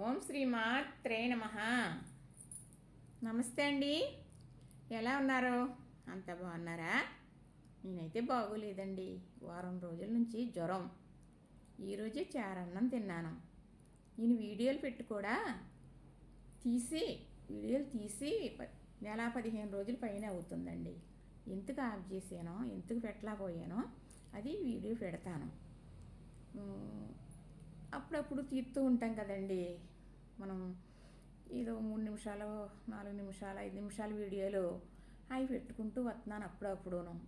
ఓం శ్రీమాత్రే నమ. నమస్తే అండి. ఎలా ఉన్నారు? అంత బాగున్నారా? నేనైతే బాగోలేదండి. వారం రోజుల నుంచి జ్వరం. ఈరోజే చారన్నం తిన్నాను. నేను వీడియోలు పెట్టి కూడా తీసి వీడియోలు తీసి ప- నెల పదిహేను రోజుల పైన అవుతుందండి. ఎందుకు ఆఫ్ చేసానో ఎందుకు పెట్టలేకపోయానో అది వీడియో పెడతాను. అప్పుడప్పుడు తీస్తూ ఉంటాం కదండి. మనం ఏదో మూడు నిమిషాలు నాలుగు నిమిషాలు ఐదు నిమిషాలు వీడియోలు అవి పెట్టుకుంటూ వస్తున్నాను అప్పుడప్పుడును.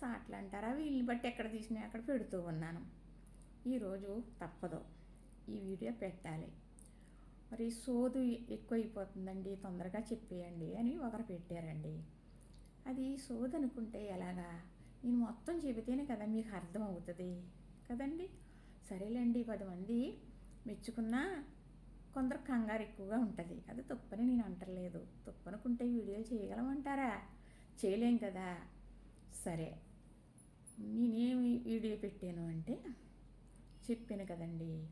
సాట్లు అంటారా వీళ్ళని బట్టి ఎక్కడ తీసినా అక్కడ పెడుతూ ఉన్నాను. ఈరోజు తప్పదు. ఈ వీడియో పెట్టాలి. మరి సోదు ఎక్కువ అయిపోతుందండి తొందరగా చెప్పేయండి అని ఒకరు పెట్టారండి. అది సోదు అనుకుంటే ఎలాగా? నేను మొత్తం చెబితేనే కదా మీకు అర్థం అవుతుంది కదండి? సరేలేండి పది మంది మెచ్చుకున్నా కొందరు కంగారు ఎక్కువగా ఉంటుంది. అది తప్పని నేను అంటలేదు. తప్పనుకుంటే వీడియోలు చేయగలమంటారా? చేయలేం కదా? సరే. నేనేమి వీడియో పెట్టాను అంటే చెప్పాను కదండి.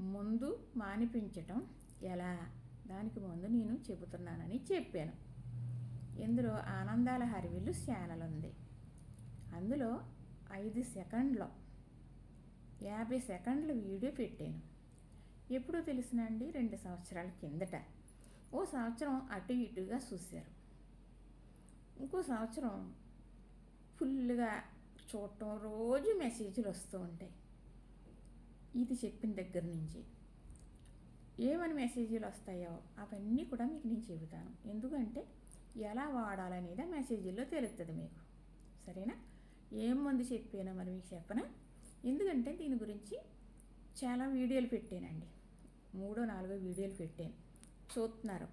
ముందు మానిపించటం ఎలా? దానికి ముందు నేను చెబుతున్నానని చెప్పాను. ఇందులో ఆనందాల హరివిల్లు ఛానల్ ఉంది అందులో ఐదు సెకండ్లో యాభై సెకండ్ల వీడియో పెట్టాను. ఎప్పుడో తెలిసినండి రెండు సంవత్సరాల కిందట. ఓ సంవత్సరం అటు ఇటుగా చూశారు. ఇంకో సంవత్సరం ఫుల్గా చూడటం రోజు మెసేజ్లు వస్తూ ఉంటాయి. ఇది చెప్పిన దగ్గర నుంచి. ఏమని మెసేజీలు వస్తాయో అవన్నీ కూడా మీకు నేను చెబుతాను. ఎందుకంటే ఎలా వాడాలనేది ఆ మెసేజ్లో తెలుస్తుంది మీకు. సరేనా? ఏం మందు చెప్పానో మరి మీకు చెప్పనా? ఎందుకంటే దీని గురించి చాలా వీడియోలు పెట్టానండి. మూడో నాలుగో వీడియోలు పెట్టాను. చూస్తున్నారు.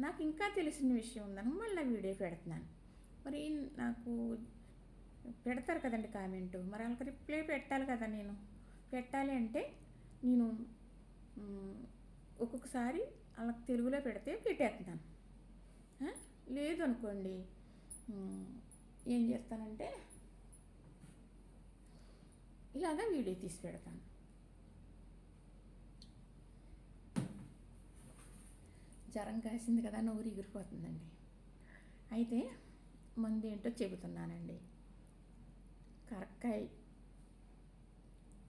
నాకు ఇంకా తెలిసిన విషయం ఉందని మళ్ళీ వీడియో పెడుతున్నాను. మరి నాకు పెడతారు కదండి కామెంటు. మరి వాళ్ళకి రిప్లై పెట్టాలి కదా నేను. పెట్టాలి అంటే నేను ఒక్కొక్కసారి వాళ్ళకి తెలుగులో పెడితే పెట్టేస్తున్నాను. లేదు అనుకోండి. ఏం చేస్తానంటే ఇలాగా వీడియో తీసి పెడతాను. జ్వరం కాసింది కదా నోరు ఎగిరిపోతుందండి. అయితే మందు ఏంటో చెబుతున్నానండి. కరక్కాయ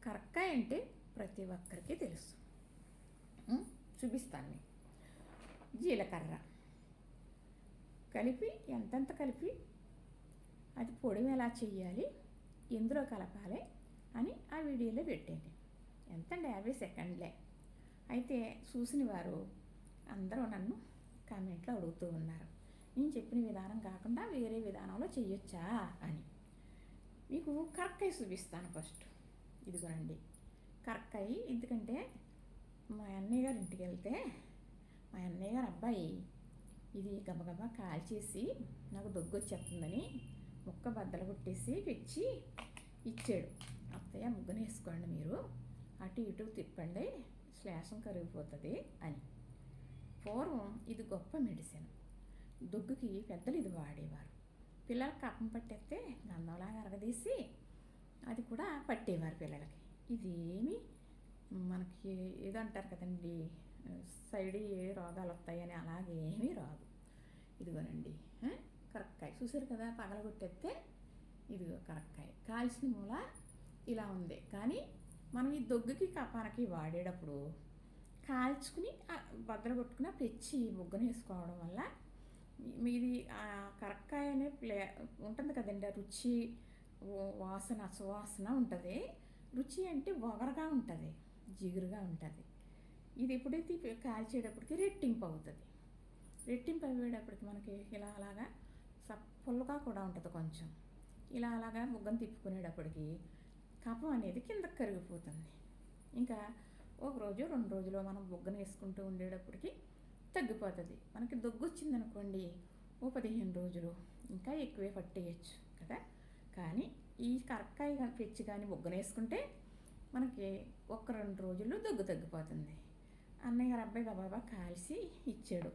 కరక్కాయ అంటే ప్రతి ఒక్కరికి తెలుసు. చూపిస్తాను మీకు. జీలకర్ర. కలిపి ఎంతెంత కలిపి అది పొడిని ఎలా చేయాలి ఎందులో కలపాలి అని ఆ వీడియోలో పెట్టండి ఎంతండి? యాభై సెకండ్లే. అయితే చూసిన వారు అందరూ నన్ను కామెంట్లో అడుగుతూ ఉన్నారు. నేను చెప్పిన విధానం కాకుండా వేరే విధానంలో చేయొచ్చా అని. మీకు కరక్కాయ చూపిస్తాను ఫస్ట్. ఇదిగోనండి. కరక్కాయ ఎందుకంటే మా అన్నయ్య గారి ఇంటికి వెళ్తే మా అన్నయ్య గారు అబ్బాయి ఇది గబగబా కాల్చేసి నాకు దొగ్గు వచ్చేస్తుందని ముక్క బద్దలు కొట్టేసి తెచ్చి ఇచ్చాడు. అత్తయ్య ముగ్గునేసుకోండి మీరు. అటు ఇటు తిప్పండి. శ్లేషం కరిగిపోతుంది అని. పూర్వం ఇది గొప్ప మెడిసిన్. దొగ్గుకి పెద్దలు ఇది వాడేవారు. పిల్లలకు కప్పం పట్టేస్తే గంధంలాగా అరగదీసి అది కూడా పట్టేవారు పిల్లలకి. ఇది ఏమి మనకి ఏదంటారు కదండి? సైడ్ ఏ రోగాలు వస్తాయని అలాగే ఏమీ రాదు. ఇదిగోనండి కరక్కాయ. చూసారు కదా పగలగొట్టేస్తే ఇదిగో కరక్కాయ. కాల్చిన మూల ఇలా ఉంది. కానీ మనం ఈ దొగ్గుకి కపానికి వాడేటప్పుడు కాల్చుకుని బద్దలు కొట్టుకుని ఆ పెచ్చి వేసుకోవడం వల్ల మీది ఆ కరక్కాయ అనే ప్లే ఉంటుంది కదండి రుచి వాసన సువాసన ఉంటుంది. రుచి అంటే ఒగరగా ఉంటుంది జిగురుగా ఉంటుంది. ఇది ఎప్పుడైతే కాల్చేటప్పటికి రెట్టింపు అవుతుంది. రెట్టింపు అయ్యేటప్పటికి మనకి ఇలా అలాగా సప్పులుగా కూడా ఉంటుంది కొంచెం. ఇలా అలాగా ముగ్గను తిప్పుకునేటప్పటికి కపం అనేది కిందకి కరిగిపోతుంది. ఇంకా ఒక రోజు రెండు రోజులు మనం బొగ్గన వేసుకుంటూ ఉండేటప్పటికి తగ్గిపోతుంది. మనకి దగ్గు వచ్చిందనుకోండి ఓ పదిహేను రోజులు ఇంకా ఎక్కువే పట్టేయచ్చు కదా. కానీ ఈ కరక్కాయ కానీ పెచ్చి కానీ బుగ్గన వేసుకుంటే మనకి ఒక రెండు రోజుల్లో దగ్గు తగ్గిపోతుంది. అన్నయ్య గారు అబ్బాయి గబాబా కాల్చి ఇచ్చాడు.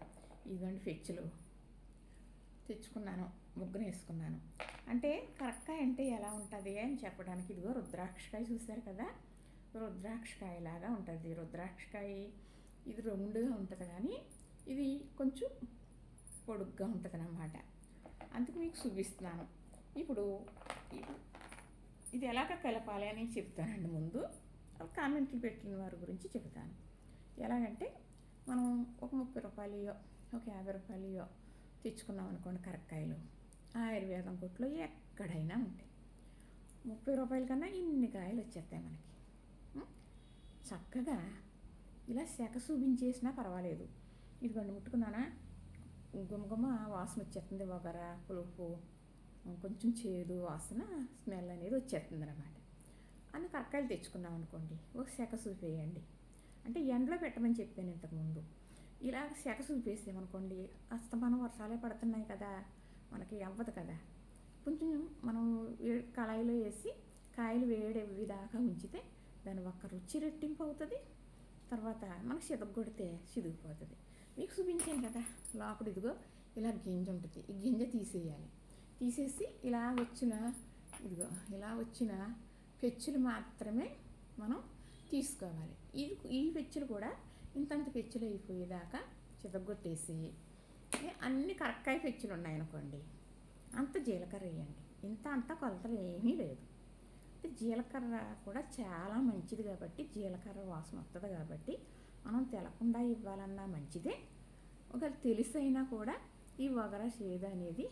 ఇదిగోండి పెచ్చులు. తెచ్చుకున్నాను ముగ్గురు వేసుకున్నాను. అంటే కరక్కాయ అంటే ఎలా ఉంటుంది అని చెప్పడానికి ఇదిగో రుద్రాక్షకాయ చూశారు కదా. రుద్రాక్షకాయ లాగా ఉంటుంది రుద్రాక్షకాయ ఇది రౌండ్గా ఉంటుంది కానీ ఇది కొంచెం పొడుగ్గా ఉంటుంది అన్నమాట. అందుకు మీకు చూపిస్తున్నాను. ఇప్పుడు ఇది- ఎలాగ కలపాలి అని చెప్తానండి ముందు. కామెంట్లు పెట్టిన వారి గురించి చెబుతాను. ఎలాగంటే మనం ఒక ముప్పై రూపాయలయో ఒక యాభై రూపాయలయో తెచ్చుకున్నాం అనుకోండి కరక్కాయలు. ఆయుర్వేదం కొట్లో ఎక్కడైనా ఉంటాయి. ముప్పై రూపాయల కన్నా ఇన్ని కాయలు వచ్చేస్తాయి మనకి. చక్కగా ఇలా శక చూపించేసినా పర్వాలేదు. ఇదిగోండి ముట్టుకున్నానా గుమగుమ వాసన వచ్చేస్తుంది వగర పులుపు కొంచెం చేదు వాసన స్మెల్ అనేది వచ్చేస్తుంది అనమాట అన్ని కరకాయలు తెచ్చుకున్నాం అనుకోండి ఒక శక చూపేయండి. అంటే ఎండలో పెట్టమని చెప్పాను ఇంతకుముందు ఇలా శక చూపేసామనుకోండి అస్తమానం వర్షాలే పడుతున్నాయి కదా మనకి అవ్వదు కదా. కొంచెం మనం కళాయిలో వేసి కాయలు వేడెవ్వి దాకా ఉంచితే దాని ఒక్క రుచి రెట్టింపు అవుతుంది తర్వాత మనకు చితగొడితే చిదిగిపోతుంది. మీకు చూపించాను కదా లోపల ఇదిగో ఇలా గింజ ఉంటుంది. ఈ గింజ తీసేయాలి. తీసేసి ఇలా వచ్చిన ఇదిగో ఇలా వచ్చిన పెచ్చులు మాత్రమే మనం తీసుకోవాలి. ఈ ఈ పెచ్చులు కూడా ఇంతంత పెచ్చులు అయిపోయేదాకా చితగొట్టేసి అన్ని కరక్కాయ పెచ్చులు ఉన్నాయనుకోండి అంత జీలకర్ర వేయండి. ఇంత అంత కొలతలు ఏమీ లేదు. జీలకర్ర కూడా చాలా మంచిది కాబట్టి జీలకర్ర వాసన వస్తుంది కాబట్టి మనం తెలకుండా ఇవ్వాలన్నా మంచిదే. ఒకవేళ తెలిసైనా కూడా ఈ వగర చేదు అనేది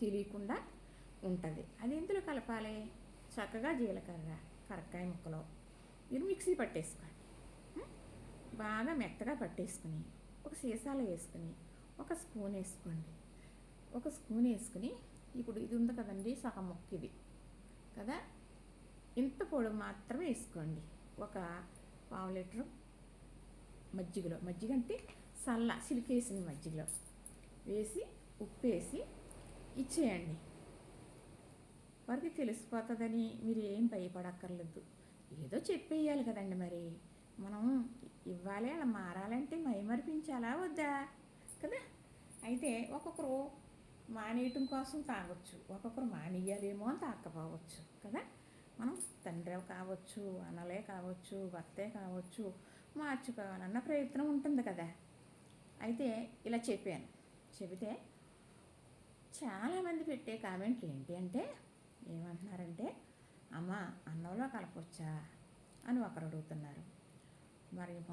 తెలియకుండా ఉంటుంది. అది ఎందులో కలపాలి? చక్కగా జీలకర్ర కరక్కాయ ముక్కలు. మీరు మిక్సీ పట్టేసుకోండి. బాగా మెత్తగా పట్టేసుకుని ఒక సీసాలో వేసుకుని ఒక స్పూన్ వేసుకోండి. ఒక స్పూన్ వేసుకుని ఇప్పుడు ఇది ఉంది కదండి సగం ముక్క ఇది. కదా? ఇంత పొడి మాత్రమే వేసుకోండి. ఒక పావు లీటరు మజ్జిగలో మజ్జిగ అంటే చల్ల సిలికేసిన మజ్జిగలో వేసి ఉప్పు వేసి ఇచ్చేయండి. వారికి తెలిసిపోతుందని మీరు ఏం భయపడక్కర్లేదు. ఏదో చెప్పేయాలి కదండి మరి. మనం ఇవ్వాలి అలా మారాలంటే మైమరిపించాలా వద్దా? కదా? అయితే ఒక్కొక్కరు మానేయటం కోసం తాగొచ్చు ఒక్కొక్కరు మానేయాలేమో అని తాకపోవచ్చు కదా? మనం తండ్రి కావచ్చు అన్నలే కావచ్చు భర్తే కావచ్చు మార్చుకోవాలన్న ప్రయత్నం ఉంటుంది కదా. అయితే ఇలా చెప్పాను. చెబితే చాలామంది పెట్టే కామెంట్లు ఏంటి అంటే ఏమంటున్నారంటే అమ్మ అన్నంలో కలపొచ్చా? అని ఒకరు అడుగుతున్నారు. మరి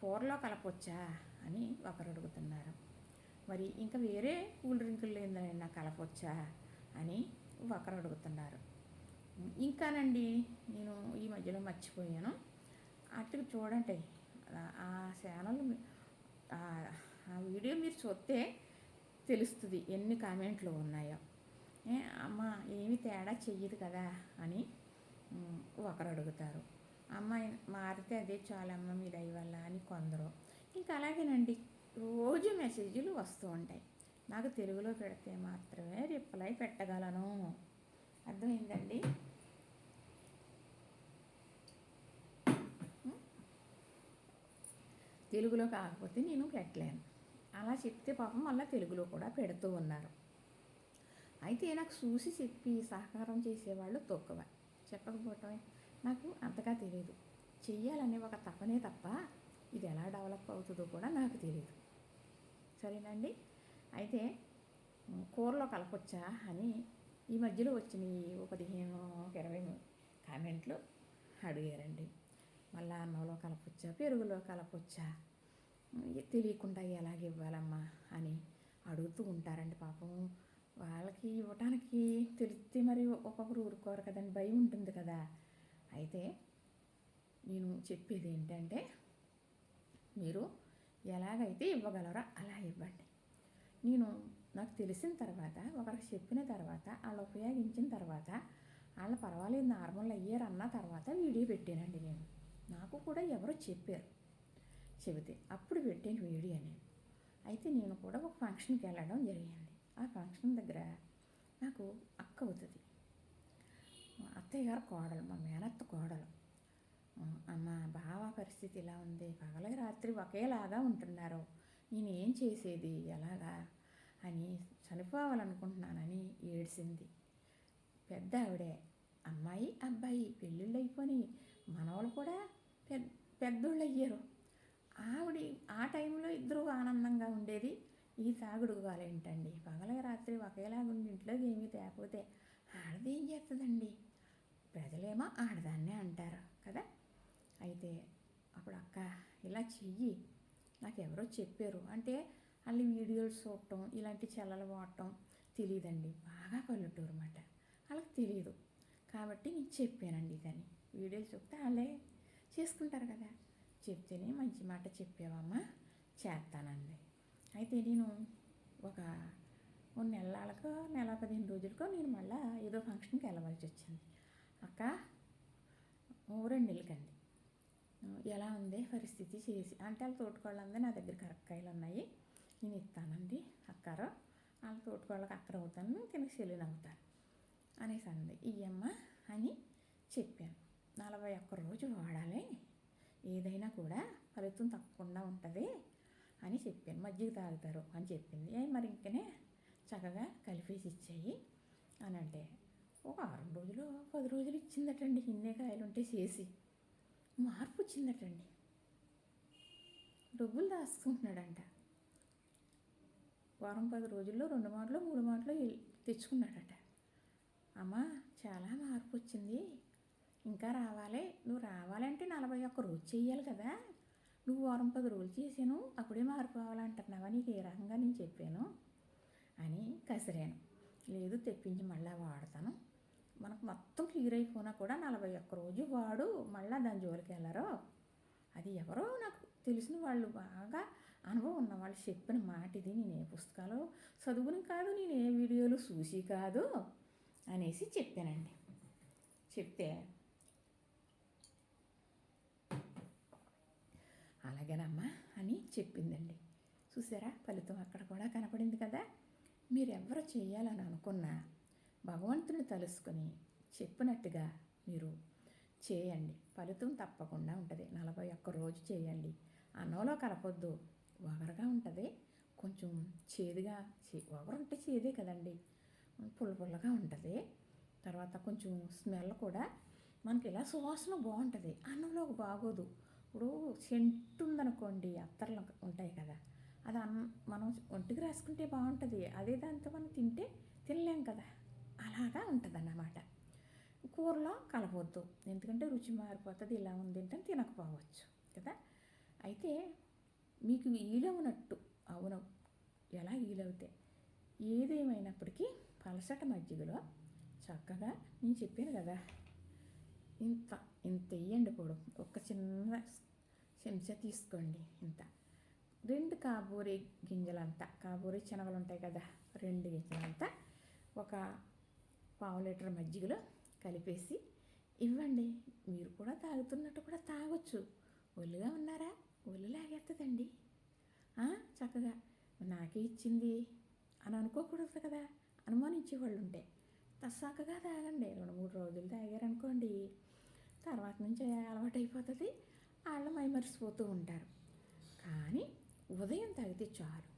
కూరలో కలపొచ్చా? అని ఒకరు అడుగుతున్నారు. మరి ఇంకా వేరే కూల్ డ్రింకులు ఏందైనా కలపొచ్చా? అని ఒకరు అడుగుతున్నారు. ఇంకానండి నేను ఈ మధ్యలో మర్చిపోయాను. అటు చూడండి ఆ- ఛానల్ ఆ- వీడియో మీరు చూస్తే తెలుస్తుంది ఎన్ని కామెంట్లు ఉన్నాయో. ఏ, అమ్మ ఏమి తేడా చెయ్యదు కదా అని ఒకరు అడుగుతారు. అమ్మ మారితే అదే చాలమ్మ మీ దయ వల్ల అని కొందరు. ఇంకా అలాగేనండి రోజు మెసేజ్లు వస్తూ ఉంటాయి. నాకు తెలుగులో పెడితే మాత్రమే రిప్లై పెట్టగలను. అర్థమైందండి? తెలుగులో కాకపోతే నేను పెట్టలేను. అలా చెప్తే పాపం మళ్ళీ తెలుగులో కూడా పెడుతూ ఉన్నారు. అయితే నాకు చూసి చెప్పి సహకారం చేసేవాళ్ళు తక్కువ. చెప్పకపోవటమే. నాకు అంతగా తెలియదు చెయ్యాలనే ఒక తపనే తప్ప ఇది ఎలా డెవలప్ అవుతుందో కూడా నాకు తెలియదు సరేనండి? అయితే కూరలో కలపొచ్చా అని ఈ మధ్యలో వచ్చిన ఈ ఒక పదిహేను ఒక ఇరవై కామెంట్లు అడిగారండి. మళ్ళీ అన్నంలో కలపొచ్చా పెరుగులో కలపొచ్చా తెలియకుండా ఎలాగ ఇవ్వాలమ్మా అని అడుగుతూ ఉంటారండి పాపం. వాళ్ళకి ఇవ్వటానికి తెలిస్తే మరి ఒక్కొక్కరు ఊరుకోరు కదండి భయం ఉంటుంది కదా. అయితే నేను చెప్పేది ఏంటంటే మీరు ఎలాగైతే ఇవ్వగలరో అలా ఇవ్వండి. నేను నాకు తెలిసిన తర్వాత ఒకరికి చెప్పిన తర్వాత వాళ్ళు ఉపయోగించిన తర్వాత వాళ్ళు పర్వాలేదు నార్మల్ అయ్యారు అన్న తర్వాత వీడియో పెట్టానండి నేను. నాకు కూడా ఎవరో చెప్పారు. చెబితే అప్పుడు పెట్టాను వీడియో నేను. అయితే నేను కూడా ఒక ఫంక్షన్కి వెళ్ళడం జరిగింది. ఆ ఫంక్షన్ దగ్గర నాకు అక్క అవుతుంది అత్తయ్య గారు కోడలు మా మేనత్త కోడలు. అమ్మ బావ పరిస్థితి ఇలా ఉంది. పగల రాత్రి ఒకేలాగా ఉంటున్నారు. నేను ఏం చేసేది? ఎలాగా? అని చనిపోవాలనుకుంటున్నానని ఏడ్చింది పెద్ద ఆవిడే అమ్మాయి అబ్బాయి పెళ్ళిళ్ళు అయిపోయి మనవలు కూడా పెద్ద పెద్దోళ్ళు అయ్యారు ఆవిడ ఆ టైంలో ఇద్దరు ఆనందంగా ఉండేది ఈ తాగుడు ఏంటండి పగల రాత్రి ఒకేలాగా ఉండి ఇంట్లోకి ఏమీ తేకపోతే ఆడది ఏం చేస్తుందండి? ప్రజలేమో ఆడదాన్నే అంటారు కదా? అయితే అప్పుడు అక్క ఇలా చెయ్యి నాకు ఎవరో చెప్పారు. అంటే వాళ్ళు వీడియోలు చూడటం ఇలాంటి చెల్లలు వాడటం తెలియదండి బాగా పల్లెటూరు అన్నమాట వాళ్ళకి తెలియదు కాబట్టి నేను చెప్పానండి ఇదని వీడియోలు చెప్తే వాళ్ళే చేసుకుంటారు కదా. చెప్తేనే మంచి మాట చెప్పావమ్మా చేస్తానండి అయితే నేను ఒక ఓ నెలలకు నెల పదిహేను రోజులకో నేను మళ్ళీ ఏదో ఫంక్షన్కి వెళ్ళవలసి వచ్చింది. అక్క ఓ రెండు నెలలకండి. ఎలా ఉంది పరిస్థితి చేసి అంటే వాళ్ళ తోటకోళ్ళందరూ నా దగ్గర కరక్కాయలు ఉన్నాయి నేను ఇస్తానండి అక్కారు. వాళ్ళ తోటకోళ్ళకి అక్కడ అవుతాను తినకు చెల్లిని అవుతాను అనేసి అంది. ఇయ్యమ్మ అని చెప్పాను. నలభై ఒక్క రోజు వాడాలి. ఏదైనా కూడా ఫలితం తప్పకుండా ఉంటుంది అని చెప్పాను. మజ్జిగ తాగుతారు అని చెప్పింది. మరి ఇంకనే చక్కగా కలిపేసి ఇచ్చాయి అని అంటే ఒక వారం రోజులు పది రోజులు ఇచ్చిందటండి. ఇన్నే కాయలు ఉంటే చేసి. మార్పు వచ్చిందటండి. డబ్బులు దాచుకుంటున్నాడంట. వారం పది రోజుల్లో రెండు మాటలు మూడు మాటలు తెచ్చుకున్నాడట. అమ్మ చాలా మార్పు వచ్చింది. ఇంకా రావాలి. నువ్వు రావాలంటే నలభై ఒక్క రోజు చేయాలి కదా. నువ్వు వారం పది రోజులు చేసాను అప్పుడే మారిపోవాలంటున్నావా? నీకు ఏ రకంగా నేను చెప్పాను అని కసిరాను. లేదు తెప్పించి మళ్ళీ వాడతాను. మనకు మొత్తం క్లియర్ అయిపోయినా కూడా నలభై ఒక్క రోజు వాడు మళ్ళీ దాని జోలికి వెళ్ళరు. అది ఎవరో నాకు తెలిసిన వాళ్ళు బాగా అనుభవం ఉన్న వాళ్ళు చెప్పిన మాట ఇది. నేను ఏ పుస్తకాలు చదువుని కాదు నేను ఏ వీడియోలు చూసి కాదు అనేసి చెప్పానండి. చెప్తే అలాగేనమ్మా అని చెప్పిందండి. చూసారా? ఫలితం అక్కడ కూడా కనపడింది కదా? మీరెవరు చేయాలని అనుకున్నా భగవంతుని తలుసుకొని చెప్పినట్టుగా మీరు చేయండి. ఫలితం తప్పకుండా ఉంటుంది. నలభై ఒక్క రోజు చేయండి. అన్నంలో కలపొద్దు. వగరగా ఉంటుంది. కొంచెం చేదుగా చే ఉంటే చేదే కదండి. పుల్ల పుల్లగా ఉంటుంది. తర్వాత కొంచెం స్మెల్ కూడా మనకి ఇలా సువాసన బాగుంటుంది. అన్నంలో బాగోదు. ఇప్పుడు సెంటు ఉందనుకోండి అత్తర్లు ఉంటాయి కదా అది అన్ మనం ఒంటికి రాసుకుంటే బాగుంటుంది. అదే దాంతో మనం తింటే తినలేం కదా. అలాగా ఉంటుంది అన్నమాట కూరలో కలపొద్దు ఎందుకంటే రుచి మారిపోతుంది ఇలా ఉంది అంటే తినకపోవచ్చు కదా. అయితే మీకు ఈలవునట్టు అవును ఎలా ఈలవుతే ఏదేమైనప్పటికీ పలసట మజ్జిగలో చక్కగా నేను చెప్పాను కదా ఇంత ఇంత వేయండి పొడు. ఒక చిన్న చెంచా తీసుకోండి ఇంత. రెండు కాబూరి గింజలంతా కాబూరి శనగలు ఉంటాయి కదా రెండు గింజలంతా ఒక పావు లీటర్ మజ్జిగలో కలిపేసి ఇవ్వండి. మీరు కూడా తాగుతున్నట్టు కూడా తాగొచ్చు. ఒళ్ళుగా ఉన్నారా? ఒళ్ళు లాగేస్తుందండి చక్కగా నాకే ఇచ్చింది అని అనుకోకూడదు కదా. అనుమానించే వాళ్ళు ఉంటే తస్సాకగా తాగండి. రెండు మూడు రోజులు తాగారనుకోండి. తర్వాత నుంచి అలవాటు అయిపోతుంది వాళ్ళు మైమరిసిపోతూ ఉంటారు. కానీ ఉదయం తాగితే చాలు.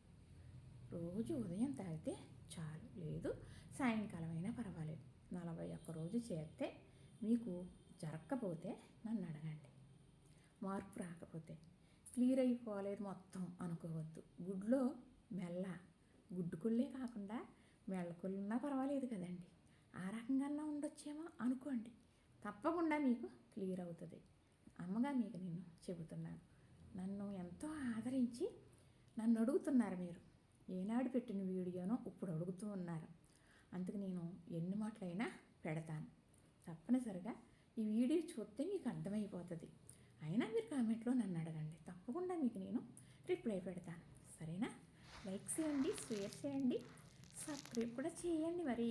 రోజు ఉదయం తాగితే చాలు. లేదు సాయంకాలం అయినా పర్వాలేదు. నలభై ఒక్క రోజు చేస్తే మీకు జరగకపోతే నన్ను అడగండి. మార్పు రాకపోతే. క్లియర్ అయిపోలేదు మొత్తం అనుకోవద్దు. గుడ్లో మెల్ల. గుడ్డుకుళ్ళే కాకుండా మెల్లకుళ్ళున్నా పర్వాలేదు కదండి. ఆ రకంగా ఉండొచ్చేమో అనుకోండి. తప్పకుండా మీకు క్లియర్ అవుతుంది. అమ్మగా మీకు నేను చెబుతున్నాను. నన్ను ఎంతో ఆదరించి నన్ను అడుగుతున్నారు మీరు. ఏనాడు పెట్టిన వీడియోనో ఇప్పుడు అడుగుతూ ఉన్నారు. అందుకు నేను ఎన్ని మాటలైనా పెడతాను. తప్పనిసరిగా ఈ వీడియో చూస్తే మీకు అర్థమైపోతుంది. అయినా మీరు కామెంట్లో నన్ను అడగండి. తప్పకుండా మీకు నేను రిప్లై పెడతాను. సరేనా? లైక్ చేయండి షేర్ చేయండి సబ్స్క్రైబ్ కూడా చేయండి మరి.